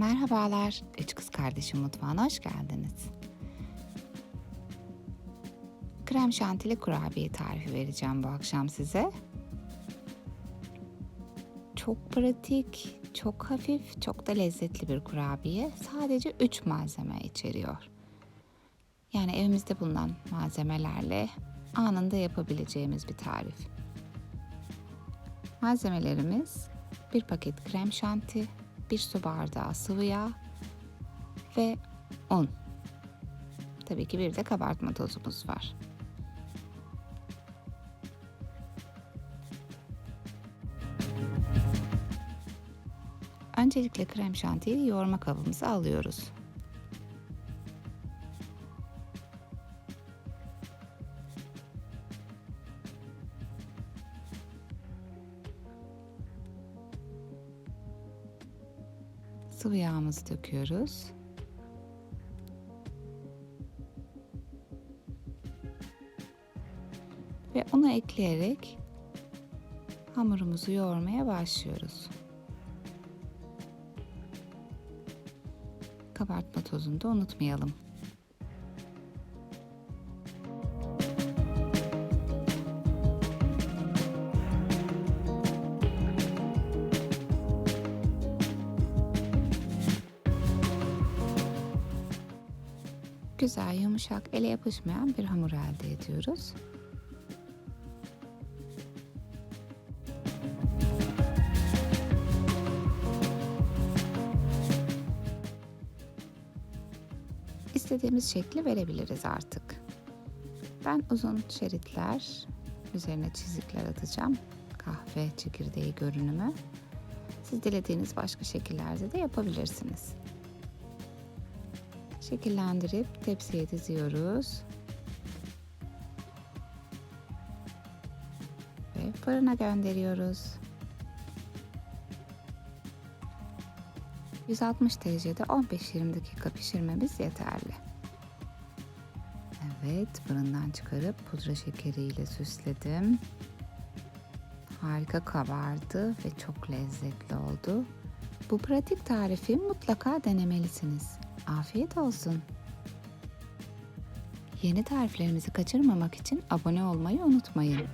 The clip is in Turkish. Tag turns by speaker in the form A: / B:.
A: Merhabalar, Üç Kız Kardeşim Mutfağı'na hoş geldiniz. Krem şantili kurabiye tarifi vereceğim bu akşam size. Çok pratik, çok hafif, çok da lezzetli bir kurabiye. Sadece 3 malzeme içeriyor. Yani evimizde bulunan malzemelerle anında yapabileceğimiz bir tarif. Malzemelerimiz bir paket krem şanti, bir su bardağı sıvı yağ ve un. Tabii ki bir de kabartma tozumuz var. Öncelikle krem şantiyi yoğurma kabımıza alıyoruz. Sıvı yağımızı döküyoruz. Ve onu ekleyerek hamurumuzu yoğurmaya başlıyoruz. Kabartma tozunu da unutmayalım. Güzel, yumuşak, ele yapışmayan bir hamur elde ediyoruz. İstediğimiz şekli verebiliriz artık. Ben uzun şeritler, üzerine çizikler atacağım. Kahve çekirdeği görünümü. Siz dilediğiniz başka şekillerde de yapabilirsiniz şekillendirip tepsiye diziyoruz. Ve fırına gönderiyoruz. 160 derecede 15-20 dakika pişirmemiz yeterli. Evet, fırından çıkarıp pudra şekeriyle süsledim. Harika kabardı ve çok lezzetli oldu. Bu pratik tarifi mutlaka denemelisiniz. Afiyet olsun. Yeni tariflerimizi kaçırmamak için abone olmayı unutmayın.